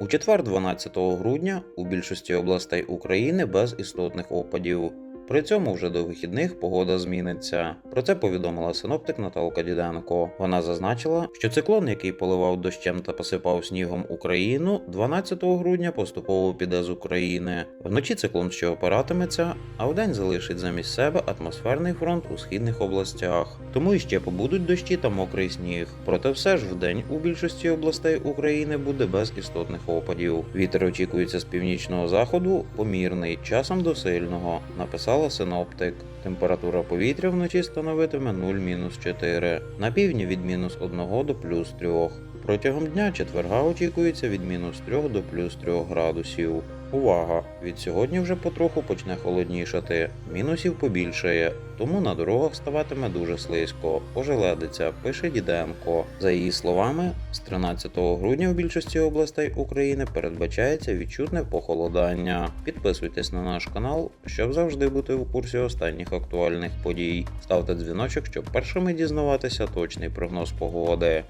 У четвер, 12 грудня, у більшості областей України без істотних опадів. При цьому вже до вихідних погода зміниться. Про це повідомила синоптик Наталка Діденко. Вона зазначила, що циклон, який поливав дощем та посипав снігом Україну, 12 грудня поступово піде з України. Вночі циклон ще опиратиметься, а вдень залишить замість себе атмосферний фронт у східних областях. Тому іще побудуть дощі та мокрий сніг. Проте все ж вдень у більшості областей України буде без істотних опадів. Вітер очікується з північного заходу, помірний, часом до сильного, написала синоптик. Температура повітря вночі становитиме 0-4, на півдні від мінус 1 до плюс 3. Протягом дня четверга очікується від мінус 3 до плюс 3 градусів. Увага! Від сьогодні вже потроху почне холоднішати, мінусів побільшає, тому на дорогах ставатиме дуже слизько. Ожеледиться, пише Діденко. За її словами, з 13 грудня в більшості областей України передбачається відчутне похолодання. Підписуйтесь на наш канал, щоб завжди бути у курсі останніх актуальних подій. Ставте дзвіночок, щоб першими дізнаватися точний прогноз погоди.